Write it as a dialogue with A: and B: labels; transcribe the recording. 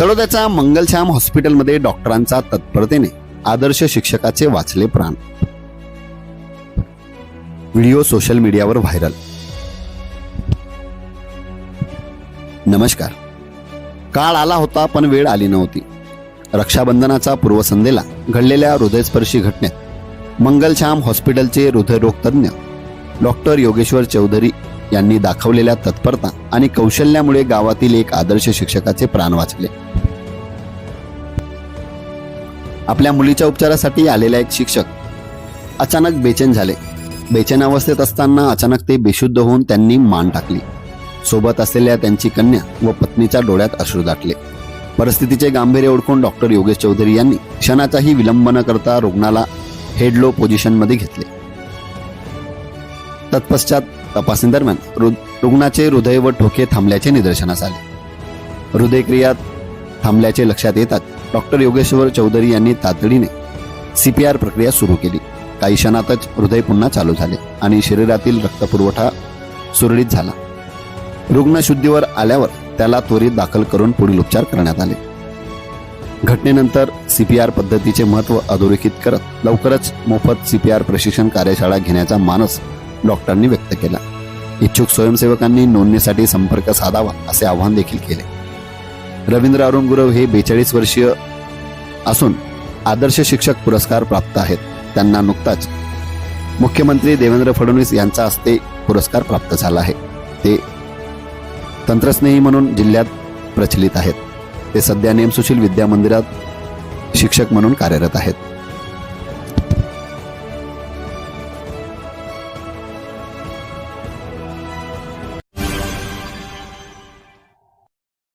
A: तळोद्याच्या मंगलश्याम हॉस्पिटलमध्ये डॉक्टरांचा तत्परतेने आदर्श शिक्षकाचे वाचले प्राण. व्हिडिओ सोशल मीडियावर व्हायरल. नमस्कार. काळ आला होता पण वेळ आली नव्हती. रक्षाबंधनाचा पूर्वसंध्येला घडलेल्या हृदयस्पर्शी घटनेत मंगलश्याम हॉस्पिटलचे हृदयरोग तज्ज्ञ डॉक्टर योगेश्वर चौधरी यांनी दाखवलेल्या तत्परता आणि कौशल्यामुळे गावातील एक आदर्श शिक्षकाचे प्राण वाचले. आपल्या मुलीच्या उपचारासाठी आलेला एक शिक्षक अचानक बेचैन झाले. बेचैन अवस्थेत असताना अचानक ते बेशुद्ध होऊन त्यांनी मान टाकली. सोबत असलेल्या त्यांची कन्या व पत्नीच्या डोळ्यात अश्रू दाटले. परिस्थितीचे गांभीर्य ओळखून डॉक्टर योगेश चौधरी यांनी क्षणाचाही विलंब न करता रुग्णाला हेडलो पोझिशनमध्ये घेतले. तत्पश्चात तपासणीदरम्यान रु- रुग्णाचे हृदय व ठोके थांबल्याचे निदर्शनास आले. हृदयक्रियात थांबल्याचे लक्षात येतात डॉक्टर योगेश्वर चौधरी यांनी तातडीने सीपीआर प्रक्रिया सुरू केली. काही क्षणातच हृदय पुन्हा चालू झाले आणि शरीरातील रक्तपुरवठा सुरळीत झाला. रुग्णशुद्धीवर आल्यावर त्याला त्वरित दाखल करून पुढील उपचार करण्यात आले. घटनेनंतर सीपीआर पद्धतीचे महत्त्व अधोरेखित करत लवकरच मोफत सीपीआर प्रशिक्षण कार्यशाळा घेण्याचा मानस डॉक्टरांनी व्यक्त केला. इच्छुक स्वयंसेवकांनी नोंदणीसाठी संपर्क साधावा असे आवाहन देखील केले. रवींद्र अरुण गुरव हे बेचाळीस वर्षीय असून आदर्श शिक्षक पुरस्कार प्राप्त आहेत. त्यांना नुकताच मुख्यमंत्री देवेंद्र फडणवीस यांचा हस्ते पुरस्कार प्राप्त झाला आहे. ते तंत्रस्नेही म्हणून जिल्ह्यात प्रचलित आहेत. ते सध्या नेमसुशील विद्या मंदिरात शिक्षक म्हणून कार्यरत आहेत.